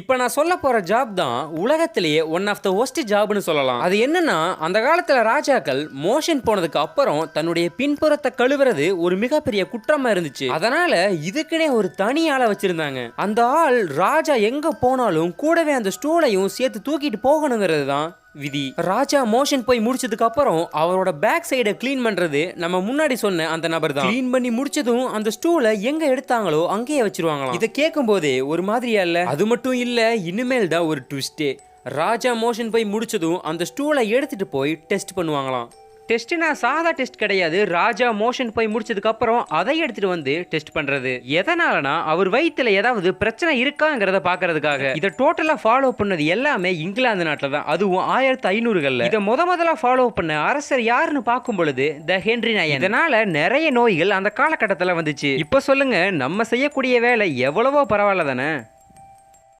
இப்போ நான் சொல்ல போகிற ஜாப் தான் உலகத்திலேயே ஒன் ஆஃப் த ஒஸ்ட் ஜாப்னு சொல்லலாம். அது என்னன்னா அந்த காலத்தில் ராஜாக்கள் மோஷன் போனதுக்கு அப்புறம் தன்னுடைய பின்புறத்தை கழுவுறது ஒரு மிகப்பெரிய குற்றமாக இருந்துச்சு. அதனால இதுக்குனே ஒரு தனி ஆளை வச்சிருந்தாங்க. அந்த ஆள் ராஜா எங்கே போனாலும் கூடவே அந்த ஸ்டூலையும் சேர்த்து தூக்கிட்டு போகணுங்கிறது தான் விதி. ராஜா மோஷன் போய் முடிச்சதுக்கு அப்புறம் அவரோட பேக் சைடை க்ளீன் பண்றது நம்ம முன்னாடி சொன்ன அந்த நபர் தான். க்ளீன் பண்ணி முடிச்சதும் அந்த ஸ்டூலை எங்க எடுத்தாங்களோ அங்கேயே வச்சிருவாங்களாம். இதை கேட்கும் போதே ஒரு மாதிரியா இல்ல? அது மட்டும் இல்ல இனிமேல் தான் ஒரு ட்விஸ்டே ராஜா மோஷன் போய் முடிச்சதும் அந்த ஸ்டூலை எடுத்துட்டு போய் டெஸ்ட் பண்ணுவாங்களாம். டெஸ்ட்னா சாதா டெஸ்ட் கிடையாது. ராஜா மோஷன் போய் முடிச்சதுக்கு அப்புறம் அதை எடுத்துட்டு வந்து டெஸ்ட் பண்றது. எதனாலனா அவர் வயித்துல ஏதாவது பிரச்சனை இருக்காங்கிறத பாக்குறதுக்காக. இதை டோட்டலா ஃபாலோ பண்ணது எல்லாமே இங்கிலாந்து நாட்டில் தான். அதுவும் ஆயிரத்தி ஐநூறுகள்ல. இதை முத முதல்ல ஃபாலோ பண்ண அரசர் யாருன்னு பார்க்கும் பொழுது த ஹென்ரி நயன் இதனால நிறைய நோய்கள் அந்த காலகட்டத்தில் வந்துச்சு. இப்போ சொல்லுங்க நம்ம செய்யக்கூடிய வேலை எவ்வளவோ பரவாயில்ல தானே?